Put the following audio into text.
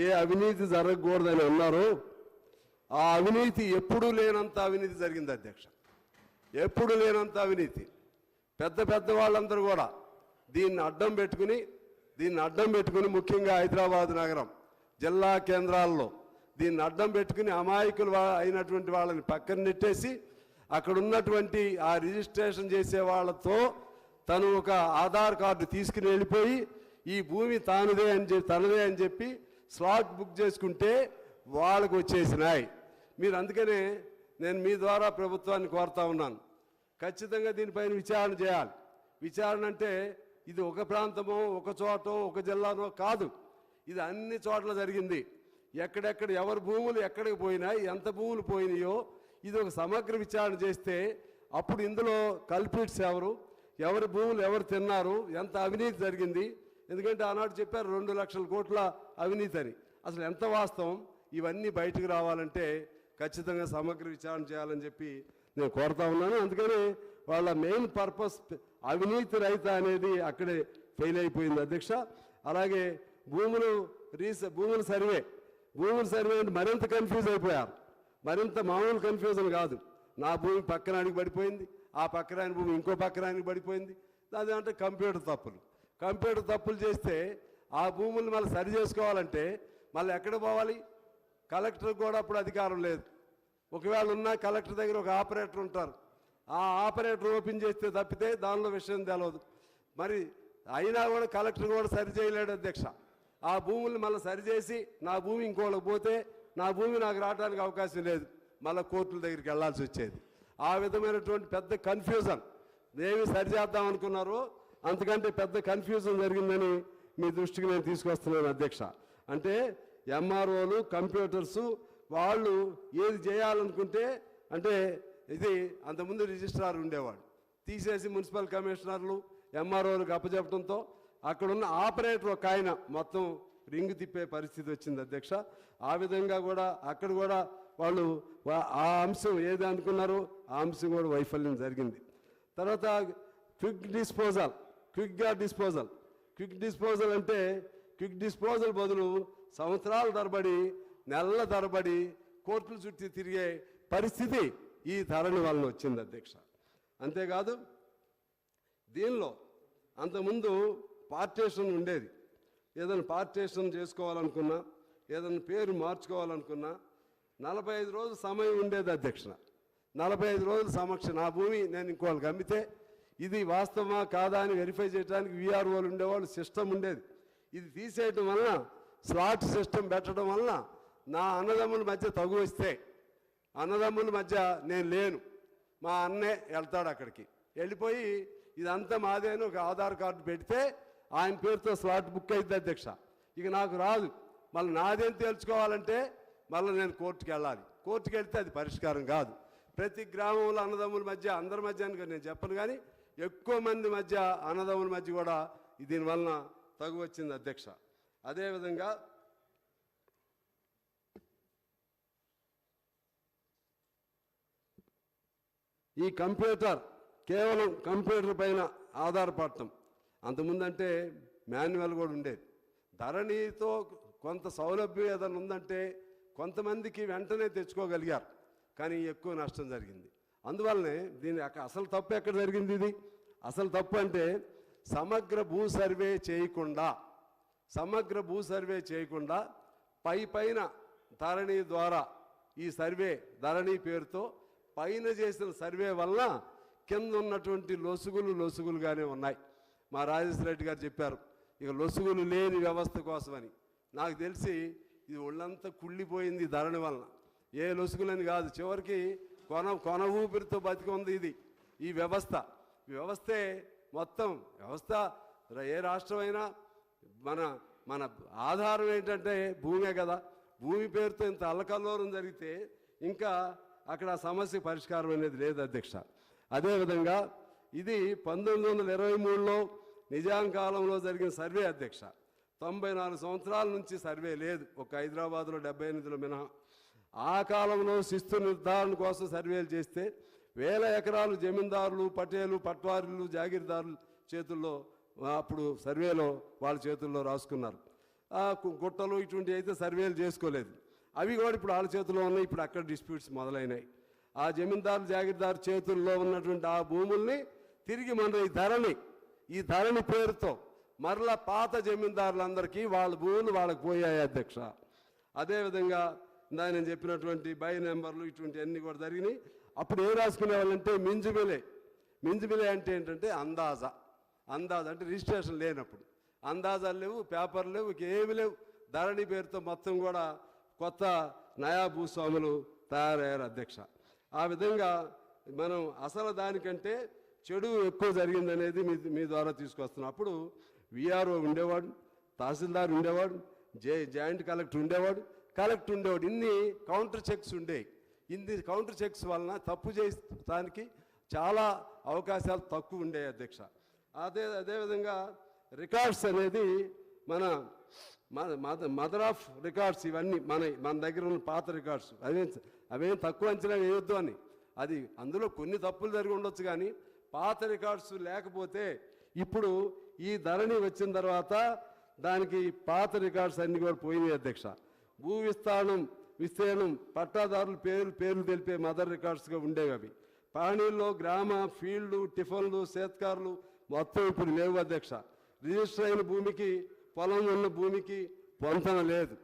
ఏ అవినీతి జరగకూడదని ఉన్నారు ఆ అవినీతి ఎప్పుడూ లేనంత అవినీతి జరిగింది అధ్యక్ష. ఎప్పుడు లేనంత అవినీతి. పెద్ద పెద్ద వాళ్ళందరూ కూడా దీన్ని అడ్డం పెట్టుకుని దీన్ని అడ్డం పెట్టుకుని ముఖ్యంగా హైదరాబాద్ నగరం జిల్లా కేంద్రాల్లో దీన్ని అడ్డం పెట్టుకుని అమాయకులు అయినటువంటి వాళ్ళని పక్కన నెట్టేసి అక్కడ ఉన్నటువంటి ఆ రిజిస్ట్రేషన్ చేసే వాళ్ళతో తను ఒక ఆధార్ కార్డు తీసుకుని వెళ్ళిపోయి ఈ భూమి తానుదే అని చెప్పి తనదే అని చెప్పి స్లాట్ బుక్ చేసుకుంటే వాళ్ళకు వచ్చేసినాయి. మీరు అందుకనే నేను మీ ద్వారా ప్రభుత్వాన్ని కోరుతా ఉన్నాను. ఖచ్చితంగా దీనిపైన విచారణ చేయాలి. విచారణ అంటే ఇది ఒక ప్రాంతమో ఒక చోటో ఒక జిల్లానో కాదు. ఇది అన్ని చోట్ల జరిగింది. ఎక్కడెక్కడ ఎవరి భూములు ఎక్కడికి పోయినాయి ఎంత భూములు పోయినాయో ఇది ఒక సమగ్ర విచారణ చేస్తే అప్పుడు ఇందులో కల్పిట్స్ ఎవరు? ఎవరి భూములు ఎవరు తిన్నారు? ఎంత అవినీతి జరిగింది? ఎందుకంటే ఆనాడు చెప్పారు రెండు లక్షల కోట్ల అవినీతి అని. అసలు ఎంత వాస్తవం? ఇవన్నీ బయటకు రావాలంటే ఖచ్చితంగా సమగ్ర విచారణ చేయాలని చెప్పి నేను కోరుతా ఉన్నాను. అందుకని వాళ్ళ మెయిన్ పర్పస్ అవినీతి రహిత అనేది అక్కడే ఫెయిల్ అయిపోయింది అధ్యక్ష. అలాగే భూములు రీస భూముల సర్వే. భూముల సర్వే అంటే మరింత కన్ఫ్యూజ్ అయిపోయారు మరింత మామూలు కన్ఫ్యూజన్ కాదు. నా భూమి పక్కనానికి పడిపోయింది ఆ పక్కరాని భూమి ఇంకో పక్కరానికి పడిపోయింది. అది అంటే కంప్యూటర్ తప్పులు. కంప్యూటర్ తప్పులు చేస్తే ఆ భూములు మళ్ళీ సరి చేసుకోవాలంటే మళ్ళీ ఎక్కడ పోవాలి? కలెక్టర్ కూడా అప్పుడు అధికారం లేదు. ఒకవేళ ఉన్న కలెక్టర్ దగ్గర ఒక ఆపరేటర్ ఉంటారు. ఆ ఆపరేటర్ ఓపెన్ చేస్తే తప్పితే దానిలో విషయం తెలవదు. మరి అయినా కూడా కలెక్టర్ కూడా సరి చేయలేడు అధ్యక్ష. ఆ భూముల్ని మళ్ళీ సరిచేసి నా భూమి ఇంకోళ్ళకి పోతే నా భూమి నాకు రావడానికి అవకాశం లేదు. మళ్ళీ కోర్టుల దగ్గరికి వెళ్ళాల్సి వచ్చేది. ఆ విధమైనటువంటి పెద్ద కన్ఫ్యూజన్ ఏమి సరిచేద్దాం అనుకున్నారో అంతకంటే పెద్ద కన్ఫ్యూజన్ జరిగిందని మీ దృష్టికి నేను తీసుకొస్తున్నాను అధ్యక్ష. అంటే ఎంఆర్ఓలు కంప్యూటర్స్ వాళ్ళు ఏది చేయాలనుకుంటే అంటే ఇది అంతకుముందు రిజిస్ట్రార్ ఉండేవాడు. తీసేసి మున్సిపల్ కమిషనర్లు ఎంఆర్ఓలకు అప్పచెప్పడంతో అక్కడున్న ఆపరేటర్ ఒక ఆయన మొత్తం రింగ్ తిప్పే పరిస్థితి వచ్చింది అధ్యక్ష. ఆ విధంగా కూడా అక్కడ కూడా వాళ్ళు ఆ అంశం ఏది అనుకున్నారో ఆ అంశం కూడా వైఫల్యం జరిగింది. తర్వాత క్విక్ డిస్పోజల్ క్విక్గా డిస్పోజల్ క్విక్ డిస్పోజల్ అంటే క్విక్ డిస్పోజల్ బదులు సంవత్సరాల తరబడి నెలల తరబడి కోర్టులు చుట్టి తిరిగే పరిస్థితి ఈ ధరణి వలన వచ్చింది అధ్యక్ష. అంతేకాదు దీనిలో అంతకుముందు పార్టేషన్ ఉండేది. ఏదైనా పార్టేషన్ చేసుకోవాలనుకున్నా ఏదైనా పేరు మార్చుకోవాలనుకున్నా నలభై ఐదు రోజులు సమయం ఉండేది అధ్యక్ష. నలభై ఐదు రోజుల సమక్ష నా భూమి నేను ఇంకోళ్ళకి అమ్మితే ఇది వాస్తవమా కాదా అని వెరిఫై చేయడానికి విఆర్ఓలు ఉండేవాళ్ళు సిస్టమ్ ఉండేది. ఇది తీసేయటం వలన స్లాట్ సిస్టమ్ పెట్టడం వలన నా అన్నదమ్ముల మధ్య తగు వస్తే అన్నదమ్ముల మధ్య నేను లేను. మా అన్నే వెళ్తాడు అక్కడికి. వెళ్ళిపోయి ఇదంతా మాదేను ఒక ఆధార్ కార్డు పెడితే ఆయన పేరుతో స్లాట్ బుక్ అయింది అధ్యక్ష. ఇక నాకు రాదు. మళ్ళీ నాదేం తేల్చుకోవాలంటే మళ్ళీ నేను కోర్టుకి వెళ్ళాలి. కోర్టుకి వెళ్తే అది పరిష్కారం కాదు. ప్రతి గ్రామంలో అన్నదమ్ముల మధ్య అందరి మధ్య అని నేను చెప్పను కానీ ఎక్కువ మంది మధ్య అన్నదమ్ముల మధ్య కూడా దీనివలన తగు వచ్చింది అధ్యక్ష. అదేవిధంగా ఈ కంప్యూటర్ కేవలం కంప్యూటర్ పైన ఆధారపడటం. అంతకుముందంటే మాన్యువల్ కూడా ఉండేది. ధరణితో కొంత సౌలభ్యం ఏదైనా ఉందంటే కొంతమందికి వెంటనే తెచ్చుకోగలిగారు. కానీ ఎక్కువ నష్టం జరిగింది. అందువల్లనే దీని అసలు తప్పు ఎక్కడ జరిగింది ఇది? అసలు తప్పు అంటే సమగ్ర భూ సర్వే చేయకుండా సమగ్ర భూ సర్వే చేయకుండా పై పైన ధరణి ద్వారా ఈ సర్వే ధరణి పేరుతో పైన చేసిన సర్వే వల్ల కింద ఉన్నటువంటి లొసుగులు లొసుగులుగానే ఉన్నాయి. మా రాజేశ్వర రెడ్డి గారు చెప్పారు ఇక లొసుగులు లేని వ్యవస్థ కోసమని. నాకు తెలిసి ఇది ఒళ్ళంతా కుళ్ళిపోయింది ధరణి వలన. ఏ లొసుగులని కాదు చివరికి కొన కొన ఊపిరితో బతికి ఉంది ఇది ఈ వ్యవస్థ. వ్యవస్థే మొత్తం వ్యవస్థ ఏ రాష్ట్రమైనా మన మన ఆధారం ఏంటంటే భూమే కదా. భూమి పేరుతో ఇంత అల్లకల్లోరం జరిగితే ఇంకా అక్కడ సమస్య పరిష్కారం అనేది లేదు అధ్యక్ష. అదేవిధంగా ఇది పంతొమ్మిది వందల ఇరవై మూడులో నిజాం కాలంలో జరిగిన సర్వే అధ్యక్ష. తొంభై నాలుగు సంవత్సరాల నుంచి సర్వే లేదు. ఒక హైదరాబాద్లో డెబ్బై ఎనిమిదిలో మినహా ఆ కాలంలో శిస్తు నిర్ధారణ కోసం సర్వేలు చేస్తే వేల ఎకరాలు జమీందారులు పటేలు పట్వారీలు జాగీర్దారులు చేతుల్లో అప్పుడు సర్వేలో వాళ్ళ చేతుల్లో రాసుకున్నారు. గుట్టలు ఇటువంటి అయితే సర్వేలు చేసుకోలేదు. అవి కూడా ఇప్పుడు వాళ్ళ చేతుల్లో ఉన్నాయి ఇప్పుడు అక్కడ డిస్ప్యూట్స్ మొదలైనాయి. ఆ జమీందారు జాగీర్దారు చేతుల్లో ఉన్నటువంటి ఆ భూముల్ని తిరిగి మన ఈ ధరని ఈ ధరని పేరుతో మరలా పాత జమీందారులందరికీ వాళ్ళ భూములు వాళ్ళకి పోయాయి అధ్యక్ష. అదేవిధంగా నేను చెప్పినటువంటి బై నెంబర్లు ఇటువంటి అన్నీ కూడా జరిగినాయి. అప్పుడు ఏం రాసుకునే వాళ్ళంటే మింజుబిలే మింజుబిలే అంటే ఏంటంటే అందాజ. అందాజ అంటే రిజిస్ట్రేషన్ లేనప్పుడు. అందాజాలు లేవు పేపర్లు లేవు ఏమి లేవు. ధరణి పేరుతో మొత్తం కూడా కొత్త నయా భూస్వాములు తయారయ్యారు అధ్యక్ష. ఆ విధంగా మనం అసలు దానికంటే చెడు ఎక్కువ జరిగిందనేది మీ మీ ద్వారా తీసుకొస్తున్నాం. అప్పుడు విఆర్ఓ ఉండేవాడు తహసీల్దార్ ఉండేవాడు జే జాయింట్ కలెక్టర్ ఉండేవాడు కలెక్టర్ ఉండేవాడు. ఇన్ని కౌంటర్ చెక్స్ ఉండేవి ఇన్ని కౌంటర్ చెక్స్ వలన తప్పు చేస్తానికి చాలా అవకాశాలు తక్కువ ఉండే అధ్యక్ష. అదే అదేవిధంగా రికార్డ్స్ అనేది మన మదర్ ఆఫ్ రికార్డ్స్ ఇవన్నీ మన మన దగ్గర ఉన్న పాత రికార్డ్స్. అవేం అవేం తక్కువ అంచనా వేయొద్దు అని. అది అందులో కొన్ని తప్పులు జరిగి ఉండొచ్చు కానీ పాత రికార్డ్స్ లేకపోతే ఇప్పుడు ఈ ధరణి వచ్చిన తర్వాత దానికి పాత రికార్డ్స్ అన్ని కూడా పోయినాయి అధ్యక్ష. భూ విస్తారణం విస్తీర్ణం పట్టాదారుల పేర్లు పేర్లు తెలిపే మదర్ రికార్డ్స్గా ఉండేవి అవి. పాణీల్లో గ్రామ ఫీల్డ్ టిఫన్లు సేత్కారులు మొత్తం ఇప్పుడు లేవు అధ్యక్ష. రిజిస్టర్ అయిన భూమికి పొలం ఉన్న భూమికి పొంతన లేదు.